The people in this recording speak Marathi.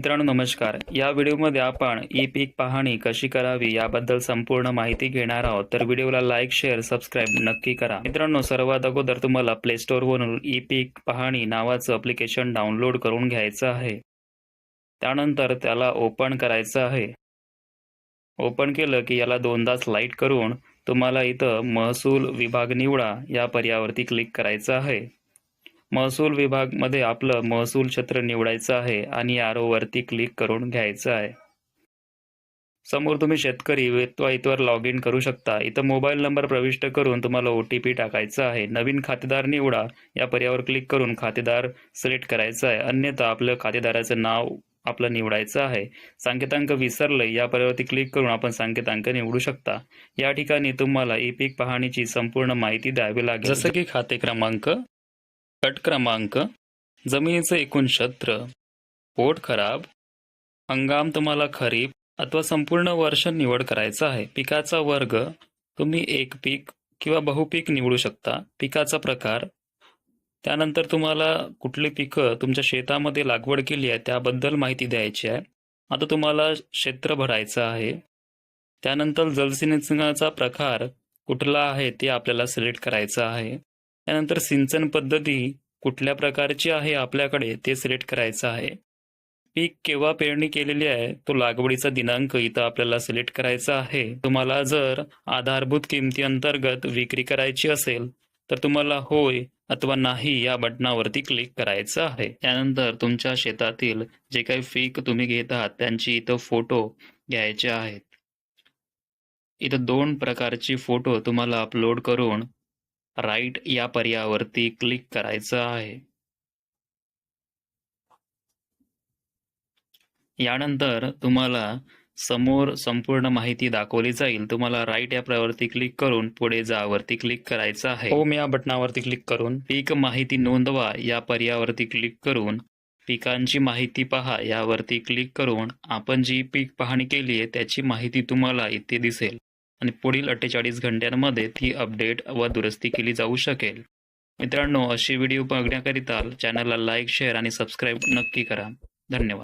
मित्रांनो नमस्कार. या व्हिडिओमध्ये आपण ई पीक पाहणी कशी करावी याबद्दल संपूर्ण माहिती घेणार आहोत. तर व्हिडिओला लाईक शेअर सबस्क्राईब नक्की करा. मित्रांनो सर्वात अगोदर तुम्हाला प्ले स्टोअरवरून ई पीक पाहणी नावाचं अप्लिकेशन डाउनलोड करून घ्यायचं आहे. त्यानंतर त्याला ओपन करायचं आहे. ओपन केलं की याला दोनदा स्लाईड करून तुम्हाला इथं महसूल विभाग निवडा या पर्यावरती क्लिक करायचं आहे. महसूल विभागमध्ये आपलं महसूल क्षेत्र निवडायचं आहे आणि वरती क्लिक करून घ्यायचं आहे. समोर तुम्ही शेतकरी वेतवा इथवर लॉग इन करू शकता. इथं मोबाईल नंबर प्रविष्ट करून तुम्हाला ओ टी पी टाकायचा आहे. नवीन खातेदार निवडा. या पर्यावर क्लिक करून खातेदार सिलेक्ट करायचं आहे. अन्यथा आपलं खातेदाराचं नाव आपलं निवडायचं आहे. संकेतांक विसरलं या पर्यावरती क्लिक करून आपण संकेतांक निवडू शकता. या ठिकाणी तुम्हाला ई पीक पाहणीची संपूर्ण माहिती द्यावी लागेल. जसं की खाते क्रमांक गट क्रमांक जमिनीचं एकूण क्षेत्र पोट खराब हंगाम तुम्हाला खरीप अथवा संपूर्ण वर्ष निवड करायचं आहे. पिकाचा वर्ग तुम्ही एक पीक किंवा बहुपीक निवडू शकता. पिकाचा प्रकार त्यानंतर तुम्हाला कुठली पिकं तुमच्या शेतामध्ये लागवड केली आहे त्याबद्दल माहिती द्यायची आहे. आता तुम्हाला क्षेत्र भरायचं आहे. त्यानंतर जलसिंचनाचा प्रकार कुठला आहे ते आपल्याला सिलेक्ट करायचं आहे. त्यानंतर सिंचन पद्धती कुठल्या प्रकारची आहे आपल्याकडे ते सिलेक्ट करायचं आहे. पीक केव्हा पेरणी केलेली आहे तो लागवडीचा दिनांक इथं आपल्याला सिलेक्ट करायचा आहे. तुम्हाला जर आधारभूत किमती अंतर्गत विक्री करायची असेल तर तुम्हाला होय अथवा नाही या बटनावरती क्लिक करायचं आहे. त्यानंतर तुमच्या शेतातील जे काही पीक तुम्ही घेत आहात त्यांची इथं फोटो घ्यायचे आहेत. इथं दोन प्रकारची फोटो तुम्हाला अपलोड करून राईट या पर्यावरती क्लिक करायचं आहे. यानंतर तुम्हाला समोर संपूर्ण माहिती दाखवली जाईल. तुम्हाला राईट या पर्यावरती क्लिक करून पुढे जावरती क्लिक करायचं आहे. होम या बटनावरती क्लिक करून. पीक माहिती नोंदवा या पर्यावरती क्लिक करून. पिकांची माहिती पहा यावरती क्लिक करून. आपण जी पीक पाहणी केली आहे त्याची माहिती तुम्हाला इथे दिसेल. आणि पुढील अठ्ठेचाळीस घंट्यांमध्ये ती अपडेट व दुरुस्ती केली जाऊ शकेल. मित्रांनो अशी व्हिडिओ बघण्याकरिता चॅनलला लाईक शेअर आणि सबस्क्राईब नक्की करा. धन्यवाद.